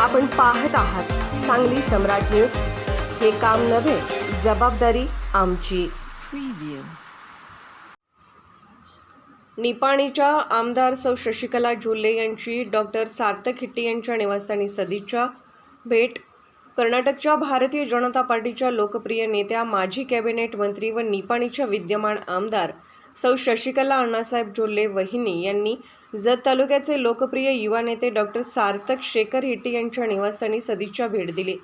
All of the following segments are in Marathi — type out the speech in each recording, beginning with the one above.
आपण पाहत आहात सांगली सम्राट न्यूज. हे काम नव्हे जबाबदारी आमची. निपाणीच्या आमदार सौ शशिकला झुले यांची डॉक्टर सार्थक हिट्टी यांच्या निवासस्थानी सदिच्छा. भेट. कर्नाटकच्या भारतीय जनता पार्टीच्या लोकप्रिय नेत्या माजी कॅबिनेट मंत्री व निपाणीच्या विद्यमान आमदार सौ शशिकला अण्णासाहेब झोल्ले वहिनी यांनी जत तालुक्याचे लोकप्रिय युवा नेते डॉक्टर सार्थक शेखर हिट्टी यांच्या निवासस्थानी सदिच्छा भेट दिली.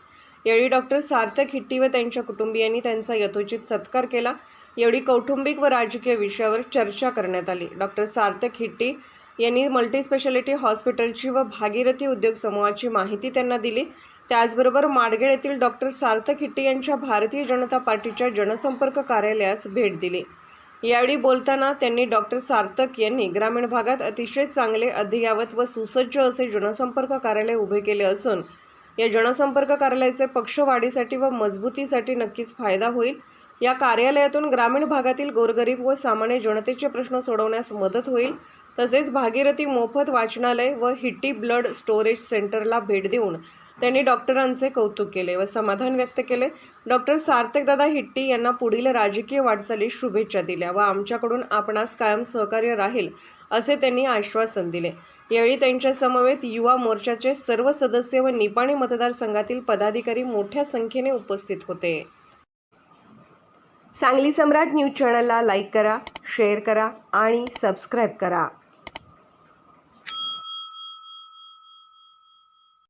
यावेळी डॉक्टर सार्थक हिट्टी व त्यांच्या कुटुंबियांनी त्यांचा यथोचित सत्कार केला. यावेळी कौटुंबिक व राजकीय विषयावर चर्चा करण्यात आली. डॉक्टर सार्थक हिट्टी यांनी मल्टीस्पेशालिटी हॉस्पिटलची व भागीरथी उद्योग समूहाची माहिती त्यांना दिली. त्याचबरोबर माडगेळ येथील डॉक्टर सार्थक हिट्टी यांच्या भारतीय जनता पार्टीच्या जनसंपर्क कार्यालयास भेट दिली. यावेळी बोलताना त्यांनी डॉक्टर सार्थक यांनी ग्रामीण भागात अतिशय चांगले अद्ययावत व सुसज्ज असे जनसंपर्क कार्यालय उभे केले असून या जनसंपर्क कार्यालयाचे पक्षवाढीसाठी व मजबूतीसाठी नक्कीच फायदा होईल. या कार्यालयातून ग्रामीण भागातील गोरगरीब व सामान्य जनतेचे प्रश्न सोडवण्यास मदत होईल. तसेच भागीरथी मोफत वाचनालय व हिट्टी ब्लड स्टोरेज सेंटरला भेट देऊन त्यांनी डॉक्टरांचे कौतुक केले व समाधान व्यक्त केले. डॉक्टर सार्थकदादा हिट्टी यांना पुढील राजकीय वाटचालीस शुभेच्छा दिल्या व आमच्याकडून आपणास कायम सहकार्य राहील असे त्यांनी आश्वासन दिले. यावेळी त्यांच्या समवेत युवा मोर्चाचे सर्व सदस्य व निपाणी मतदारसंघातील पदाधिकारी मोठ्या संख्येने उपस्थित होते. सांगली सम्राट न्यूज चॅनलला लाईक करा शेअर करा आणि सबस्क्राईब करा.